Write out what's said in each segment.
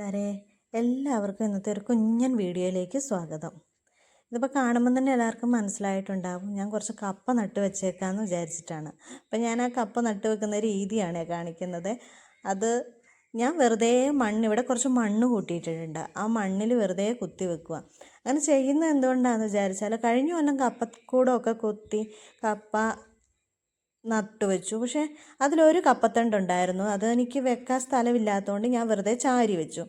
കൂട്ടുകാരെ എല്ലാവർക്കും ഇന്നത്തെ ഒരു കുഞ്ഞൻ വീഡിയോയിലേക്ക് സ്വാഗതം. ഇതിപ്പോൾ കാണുമ്പോൾ തന്നെ എല്ലാവർക്കും മനസ്സിലായിട്ടുണ്ടാവും. ഞാൻ കുറച്ച് കപ്പ നട്ട് വെച്ചേക്കാമെന്ന് വിചാരിച്ചിട്ടാണ്. അപ്പം ഞാൻ ആ കപ്പ നട്ട് വെക്കുന്ന രീതിയാണ് കാണിക്കുന്നത്. അത് ഞാൻ വെറുതെ മണ്ണ് ഇവിടെ കുറച്ച് മണ്ണ് കൂട്ടിയിട്ടിട്ടുണ്ട് ആ മണ്ണിൽ വെറുതെ കുത്തി വെക്കുക. അങ്ങനെ ചെയ്യുന്നത് എന്തുകൊണ്ടാണെന്ന് വിചാരിച്ചാൽ കഴിഞ്ഞ കൊല്ലം കപ്പക്കൂടമൊക്കെ കുത്തി കപ്പ നട്ടു വെച്ചു. പക്ഷേ അതിലൊരു കപ്പത്തണ്ട് ഉണ്ടായിരുന്നു. അത് എനിക്ക് വെക്കാൻ സ്ഥലമില്ലാത്തതുകൊണ്ട് ഞാൻ വെറുതെ ചാരി വെച്ചു.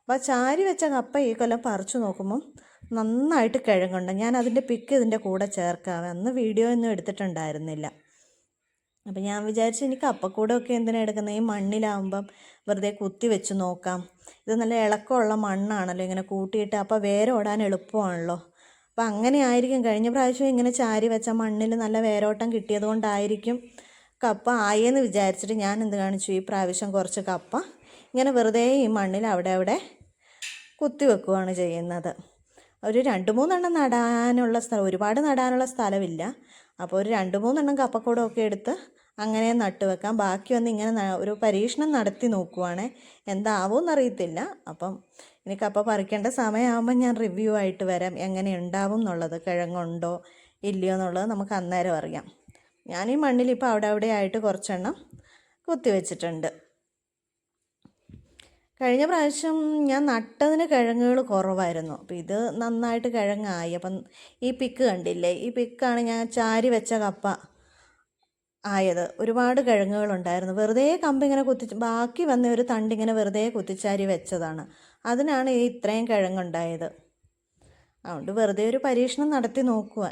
അപ്പോൾ ചാരി വെച്ച കപ്പ ഈ കൊല്ലം പറിച്ചു നോക്കുമ്പം നന്നായിട്ട് കിഴങ്ങുണ്ട്. ഞാൻ അതിന്റെ പിക്ക് ഇതിന്റെ കൂടെ ചേർക്കാം അന്ന് വീഡിയോ ഒന്നും എടുത്തിട്ടുണ്ടായിരുന്നില്ല. അപ്പോൾ ഞാൻ വിചാരിച്ചു എനിക്ക് കപ്പക്കൂടൊക്കെ എന്തിനാണ് എടുക്കുന്നത് ഈ മണ്ണിലാവുമ്പം വെറുതെ കുത്തി വെച്ച് നോക്കാം. ഇത് നല്ല ഇളക്കമുള്ള മണ്ണാണല്ലോ ഇങ്ങനെ കൂട്ടിയിട്ട്. അപ്പോൾ വേരോടാൻ എളുപ്പമാണല്ലോ. അപ്പം അങ്ങനെ ആയിരിക്കും. കഴിഞ്ഞ പ്രാവശ്യം ഇങ്ങനെ ചാരി വെച്ച മണ്ണിൽ നല്ല വേരോട്ടം കിട്ടിയത് കൊണ്ടായിരിക്കും കപ്പ ആയെന്ന് വിചാരിച്ചിട്ട് ഞാൻ എന്ത് കാണിച്ചു? ഈ പ്രാവശ്യം കുറച്ച് കപ്പ ഇങ്ങനെ വെറുതെ ഈ മണ്ണിൽ അവിടെ അവിടെ കുത്തി വെക്കുകയാണ് ചെയ്യുന്നത്. ഒരു രണ്ട് മൂന്നെണ്ണം നടാനുള്ള സ്ഥലം ഒരുപാട് നടാനുള്ള സ്ഥലമില്ല. അപ്പോൾ ഒരു രണ്ട് മൂന്നെണ്ണം കപ്പക്കൂടമൊക്കെ എടുത്ത് അങ്ങനെ നട്ട് വെക്കാം ബാക്കി ഒന്ന് ഇങ്ങനെ ഒരു പരീക്ഷണം നടത്തി നോക്കുവാണേ. എന്താവുമെന്നറിയത്തില്ല അപ്പം എനിക്ക് കപ്പ പറിക്കേണ്ട സമയമാകുമ്പോൾ ഞാൻ റിവ്യൂ ആയിട്ട് വരാം. എങ്ങനെ ഉണ്ടാവും എന്നുള്ളത് കിഴങ്ങുണ്ടോ? ഇല്ലയോ എന്നുള്ളത് നമുക്ക് അന്നേരം അറിയാം. ഞാൻ ഈ മണ്ണിൽ ഇപ്പോൾ അവിടെ അവിടെ ആയിട്ട് കുറച്ചെണ്ണം കുത്തിവെച്ചിട്ടുണ്ട് കഴിഞ്ഞ പ്രാവശ്യം ഞാൻ നട്ടതിന് കിഴങ്ങുകൾ കുറവായിരുന്നു. അപ്പോൾ ഇത് നന്നായിട്ട് കിഴങ്ങായി. അപ്പം ഈ പിക്ക് കണ്ടില്ലേ? ഈ പിക്കാണ് ഞാൻ ചാരി വെച്ച കപ്പ. ആയത്. ഒരുപാട് കിഴങ്ങുകളുണ്ടായിരുന്നു. വെറുതെ കമ്പിങ്ങനെ കുത്തി ബാക്കി വന്ന ഒരു തണ്ടിങ്ങനെ വെറുതെ കുത്തിച്ചാരി വെച്ചതാണ്. അതിനാണ് ഈ ഇത്രയും കിഴങ്ങുണ്ടായത്. അതുകൊണ്ട് വെറുതെ ഒരു പരീക്ഷണം നടത്തി നോക്കുക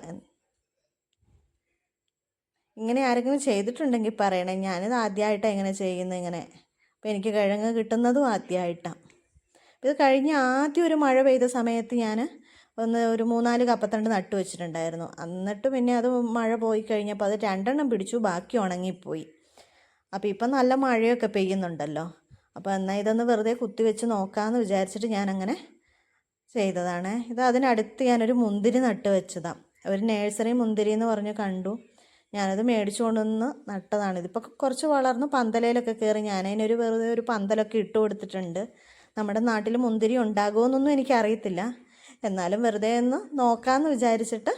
ഇങ്ങനെ ആരെങ്കിലും ചെയ്തിട്ടുണ്ടെങ്കിൽ പറയണേ ഞാനിത് ആദ്യമായിട്ടാണ് ഇങ്ങനെ ചെയ്യുന്നത് ഇങ്ങനെ. അപ്പോൾ എനിക്ക് കിഴങ്ങ് കിട്ടുന്നതും ആദ്യമായിട്ടാണ് ഇത് കഴിഞ്ഞ ആദ്യം ഒരു മഴ പെയ്ത സമയത്ത് ഞാൻ ഒന്ന് ഒരു മൂന്നാൽ കപ്പത്തണ്ട് നട്ടു വെച്ചിട്ടുണ്ടായിരുന്നു. എന്നിട്ട് പിന്നെ അത് മഴ പോയി കഴിഞ്ഞപ്പോൾ അത് രണ്ടെണ്ണം പിടിച്ചു ബാക്കി ഉണങ്ങിപ്പോയി. അപ്പോൾ ഇപ്പം നല്ല മഴയൊക്കെ പെയ്യുന്നുണ്ടല്ലോ. അപ്പോൾ എന്നാൽ ഇതൊന്ന് വെറുതെ കുത്തി വെച്ച് നോക്കാമെന്ന് വിചാരിച്ചിട്ട് ഞാനങ്ങനെ ചെയ്തതാണ്. ഇത് അതിനടുത്ത് ഞാനൊരു മുന്തിരി നട്ട് വെച്ചതാണ് ഒരു നേഴ്സറി മുന്തിരി എന്ന് പറഞ്ഞ് കണ്ടു. ഞാനത് മേടിച്ചു കൊണ്ടുവന്ന് നട്ടതാണ്. ഇതിപ്പോൾ കുറച്ച് വളർന്ന് പന്തലയിലൊക്കെ കയറി ഞാനതിനൊരു വെറുതെ ഒരു പന്തലൊക്കെ ഇട്ട് കൊടുത്തിട്ടുണ്ട്. നമ്മുടെ നാട്ടിൽ മുന്തിരി ഉണ്ടാകുമോ എന്നൊന്നും എനിക്കറിയത്തില്ല. എന്നാലും വെറുതെ ഒന്ന് നോക്കാമെന്ന് വിചാരിച്ചിട്ട്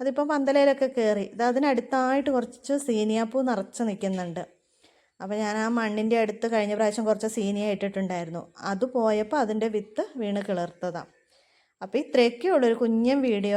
അതിപ്പോൾ പന്തലയിലൊക്കെ കയറി ഇത് അതിനടുത്തായിട്ട് കുറച്ച് സീനിയാപ്പൂ നിറച്ച് നിൽക്കുന്നുണ്ട്. അപ്പോൾ ഞാൻ ആ മണ്ണിന്റെ അടുത്ത് കഴിഞ്ഞ പ്രാവശ്യം കുറച്ച് സീനിയ ഇട്ടിട്ടുണ്ടായിരുന്നു. അത് പോയപ്പോൾ അതിന്റെ വിത്ത് വീണ് കിളർത്തതാണ് അപ്പോൾ ഇത്രയൊക്കെ ഉള്ളൊരു കുഞ്ഞൻ വീഡിയോ